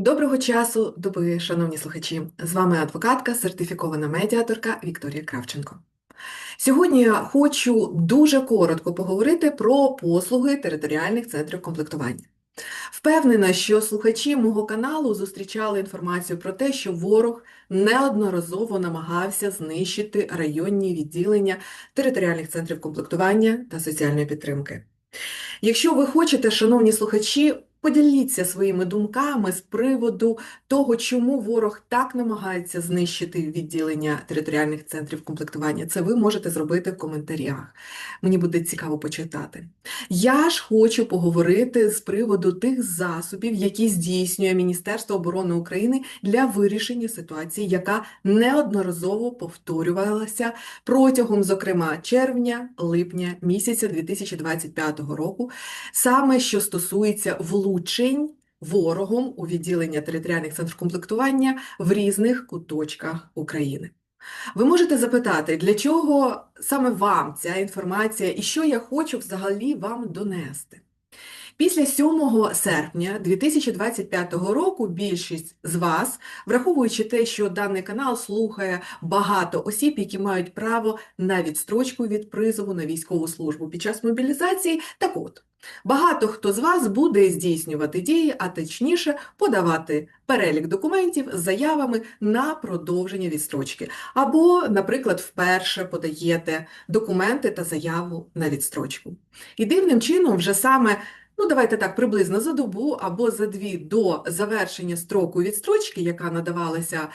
Доброго часу доби, шановні слухачі! З вами адвокатка, сертифікована медіаторка Вікторія Кравченко. Сьогодні я хочу дуже коротко поговорити про послуги територіальних центрів комплектування. Впевнена, що слухачі мого каналу зустрічали інформацію про те, що ворог неодноразово намагався знищити районні відділення територіальних центрів комплектування та соціальної підтримки. Якщо ви хочете, шановні слухачі, Поділіться своїми думками з приводу того, чому ворог так намагається знищити відділення територіальних центрів комплектування. Це ви можете зробити в коментарях. Мені буде цікаво почитати. Я ж хочу поговорити з приводу тих засобів, які здійснює Міністерство оборони України для вирішення ситуації, яка неодноразово повторювалася протягом, зокрема, червня-липня місяця 2025 року, саме що стосується влучення влучень ворогом у відділення територіальних центрів комплектування в різних куточках України. Ви можете запитати, для чого саме вам ця інформація і що я хочу взагалі вам донести? Після 7 серпня 2025 року більшість з вас, враховуючи те, що даний канал слухає багато осіб, які мають право на відстрочку від призову на військову службу під час мобілізації, так от. Багато хто з вас буде здійснювати дії, а точніше подавати перелік документів з заявами на продовження відстрочки. Або, наприклад, вперше подаєте документи та заяву на відстрочку. І дивним чином, вже саме Ну, давайте так, приблизно за добу або за дві до завершення строку відстрочки, яка надавалася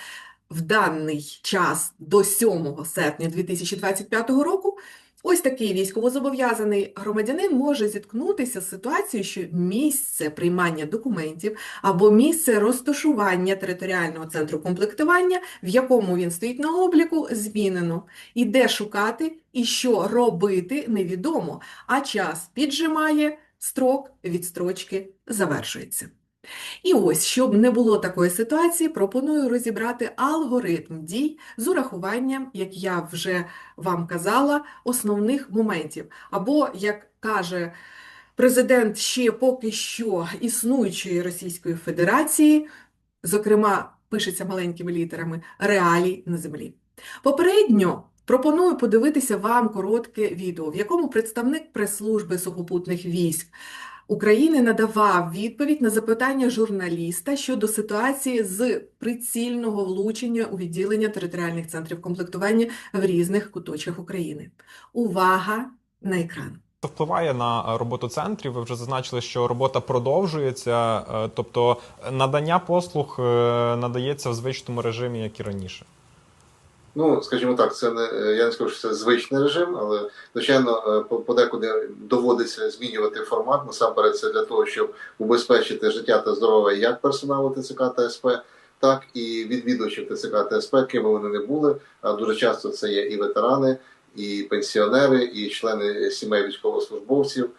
в даний час до 7 серпня 2025 року, ось такий військовозобов'язаний громадянин може зіткнутися з ситуацією, що місце приймання документів або місце розташування територіального центру комплектування, в якому він стоїть на обліку, змінено. І де шукати і що робити, невідомо, а час піджимає строк відстрочки завершується. І ось, щоб не було такої ситуації, пропоную розібрати алгоритм дій з урахуванням, як я вже вам казала, основних моментів. Або, як каже президент ще поки що існуючої Російської Федерації, зокрема, пишеться маленькими літерами реалій на землі. Попередньо Пропоную подивитися вам коротке відео, в якому представник прес-служби сухопутних військ України надавав відповідь на запитання журналіста щодо ситуації з прицільного влучення у відділення територіальних центрів комплектування в різних куточках України. Увага на екран! Впливає на роботу центрів. Ви вже зазначили, що робота продовжується, е, тобто надання послуг е, надається в звичному режимі, як і раніше. Ну, скажімо так, це не е, я не скажу, що це звичний режим, але звичайно е, подекуди доводиться змінювати формат. Насамперед, це для того, щоб убезпечити життя та здоров'я як персоналу ТЦК та СП, так і відвідувачів ТЦК та СП, ким вони не були. А дуже часто це є і ветерани, і пенсіонери, і члени сімей військовослужбовців.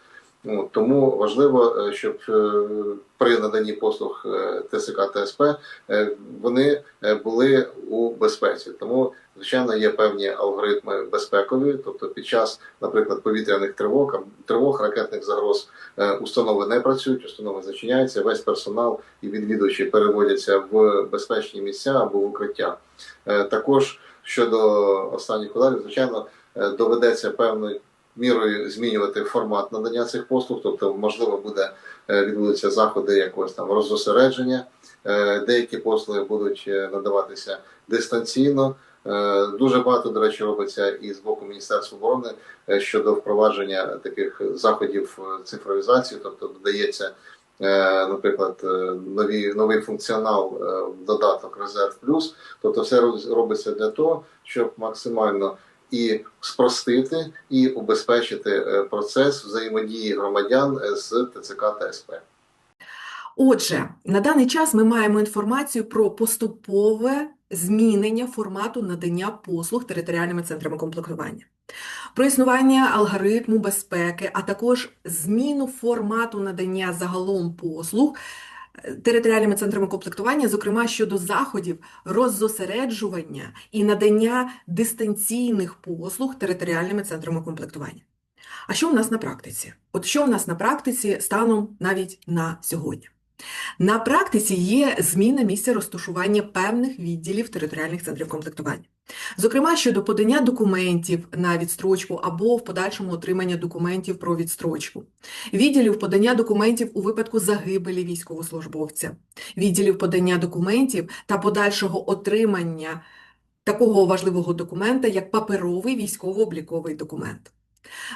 Ну, Тому важливо, е, щоб при наданні послуг ТСК та СП вони були у безпеці. Тому Звичайно, є певні алгоритми безпекові, тобто під час, наприклад, повітряних тривог, тривог, ракетних загроз е, установи не працюють, установи зачиняються, весь персонал і відвідувачі переводяться в безпечні місця або в укриття. Е, також щодо останніх ударів, звичайно, е, доведеться певною мірою змінювати формат надання цих послуг, тобто, можливо, буде відбудуться заходи якогось там роззосередження, деякі послуги будуть надаватися дистанційно. Е, дуже багато, до речі, робиться і з боку Міністерства оборони е, щодо впровадження таких заходів е, цифровізації, тобто додається, наприклад, нові, новий функціонал додаток Резерв Плюс. Тобто, все робиться для того, щоб максимально і спростити, і убезпечити процес взаємодії громадян з ТЦК та СП. Отже, на даний час ми маємо інформацію про поступове змінення формату надання послуг територіальними центрами комплектування, про існування алгоритму безпеки, а також зміну формату надання загалом послуг е, територіальними центрами комплектування, зокрема щодо заходів роззосереджування і надання дистанційних послуг територіальними центрами комплектування. А що в нас на практиці? От що в нас на практиці станом навіть на сьогодні? На практиці є зміна місця розташування певних відділів територіальних центрів комплектування. Зокрема, щодо подання документів на відстрочку або в подальшому отримання документів про відстрочку, відділів подання документів у випадку загибелі військовослужбовця, відділів подання документів та подальшого отримання такого важливого документа, як паперовий військово-обліковий документ.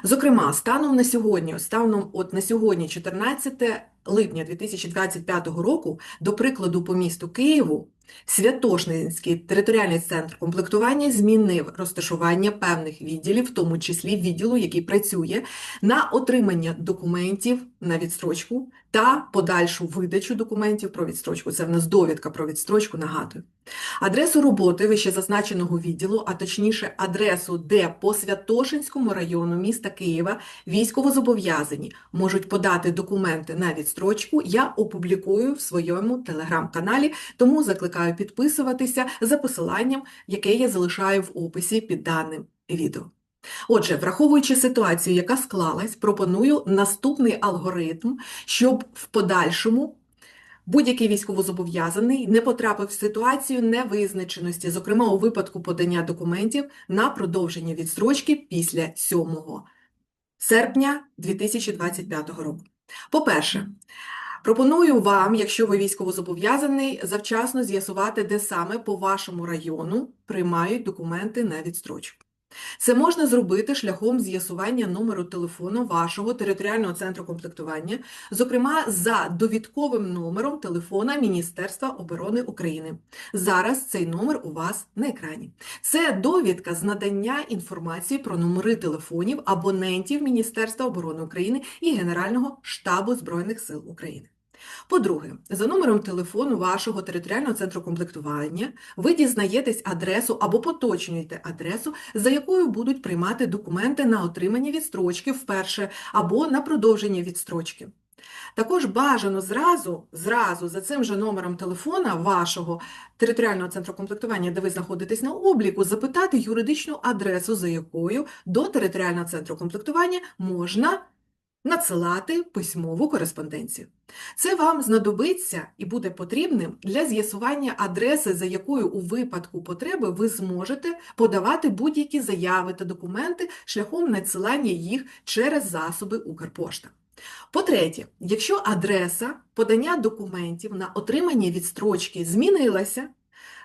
Зокрема, станом на сьогодні, станом от на сьогодні, 14 липня 2025 року, до прикладу, по місту Києву, Святошинський територіальний центр комплектування змінив розташування певних відділів, в тому числі відділу, який працює на отримання документів на відстрочку та подальшу видачу документів про відстрочку. Це в нас довідка про відстрочку, нагадую. Адресу роботи вищезазначеного відділу, а точніше адресу, де по Святошинському району міста Києва військовозобов'язані можуть подати документи на відстрочку, я опублікую в своєму телеграм-каналі, тому закликаю підписуватися за посиланням, яке я залишаю в описі під даним відео. Отже, враховуючи ситуацію, яка склалась, пропоную наступний алгоритм, щоб в подальшому будь-який військовозобов'язаний не потрапив в ситуацію невизначеності, зокрема у випадку подання документів на продовження відстрочки після 7 серпня 2025 року. По-перше, пропоную вам, якщо ви військовозобов'язаний, завчасно з'ясувати, де саме по вашому району приймають документи на відстрочку. Це можна зробити шляхом з'ясування номеру телефону вашого територіального центру комплектування, зокрема за довідковим номером телефона Міністерства оборони України. Зараз цей номер у вас на екрані. Це довідка з надання інформації про номери телефонів абонентів Міністерства оборони України і Генерального штабу Збройних сил України. По-друге, за номером телефону вашого територіального центру комплектування ви дізнаєтесь адресу або поточнюєте адресу, за якою будуть приймати документи на отримання відстрочки вперше або на продовження відстрочки. Також бажано зразу, зразу за цим же номером телефона вашого територіального центру комплектування, де ви знаходитесь на обліку, запитати юридичну адресу, за якою до територіального центру комплектування можна надсилати письмову кореспонденцію. Це вам знадобиться і буде потрібним для з'ясування адреси, за якою у випадку потреби ви зможете подавати будь-які заяви та документи шляхом надсилання їх через засоби Укрпошта. По-третє, якщо адреса подання документів на отримання відстрочки змінилася,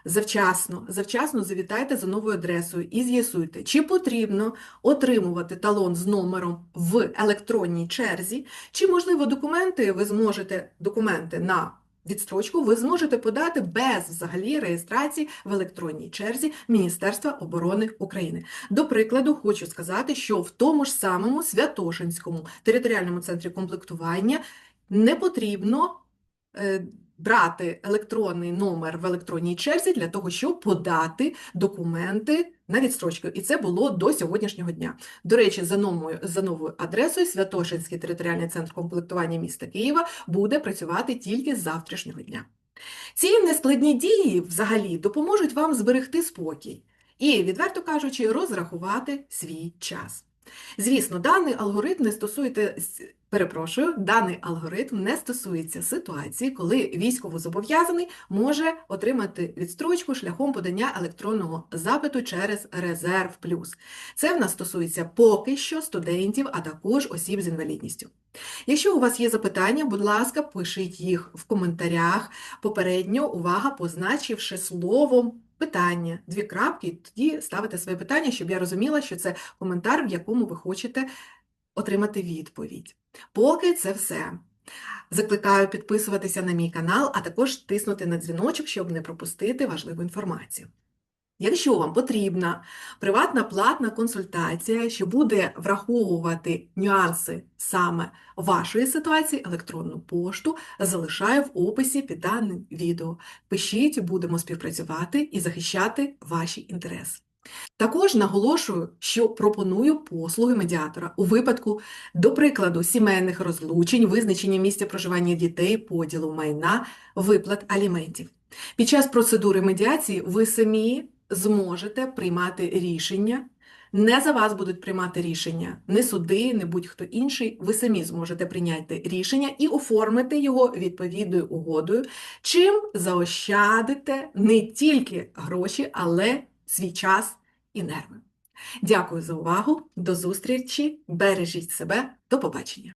завчасно, завчасно завітайте за новою адресою і з'ясуйте, чи потрібно отримувати талон з номером в електронній черзі, чи, можливо, документи ви зможете документи на відстрочку ви зможете подати без взагалі реєстрації в електронній черзі Міністерства оборони України. До прикладу, хочу сказати, що в тому ж самому Святошинському територіальному центрі комплектування не потрібно е, брати електронний номер в електронній черзі для того, щоб подати документи на відстрочку. І це було до сьогоднішнього дня. До речі, за новою, за новою адресою Святошинський територіальний центр комплектування міста Києва буде працювати тільки з завтрашнього дня. Ці нескладні дії взагалі допоможуть вам зберегти спокій і, відверто кажучи, розрахувати свій час. Звісно, даний алгоритм не стосується, перепрошую, даний алгоритм не стосується ситуації, коли військовозобов'язаний може отримати відстрочку шляхом подання електронного запиту через Резерв Плюс. Це в нас стосується поки що студентів, а також осіб з інвалідністю. Якщо у вас є запитання, будь ласка, пишіть їх в коментарях. Попередньо увага, позначивши словом питання, дві крапки, і тоді ставите своє питання, щоб я розуміла, що це коментар, в якому ви хочете отримати відповідь. Поки це все. Закликаю підписуватися на мій канал, а також тиснути на дзвіночок, щоб не пропустити важливу інформацію. Якщо вам потрібна приватна платна консультація, що буде враховувати нюанси саме вашої ситуації, електронну пошту залишаю в описі під даним відео. Пишіть, будемо співпрацювати і захищати ваші інтереси. Також наголошую, що пропоную послуги медіатора у випадку, до прикладу, сімейних розлучень, визначення місця проживання дітей, поділу майна, виплат аліментів. Під час процедури медіації ви самі зможете приймати рішення. Не за вас будуть приймати рішення, не суди, не будь-хто інший. Ви самі зможете прийняти рішення і оформити його відповідною угодою, чим заощадите не тільки гроші, але свій час і нерви. Дякую за увагу, до зустрічі, бережіть себе, до побачення!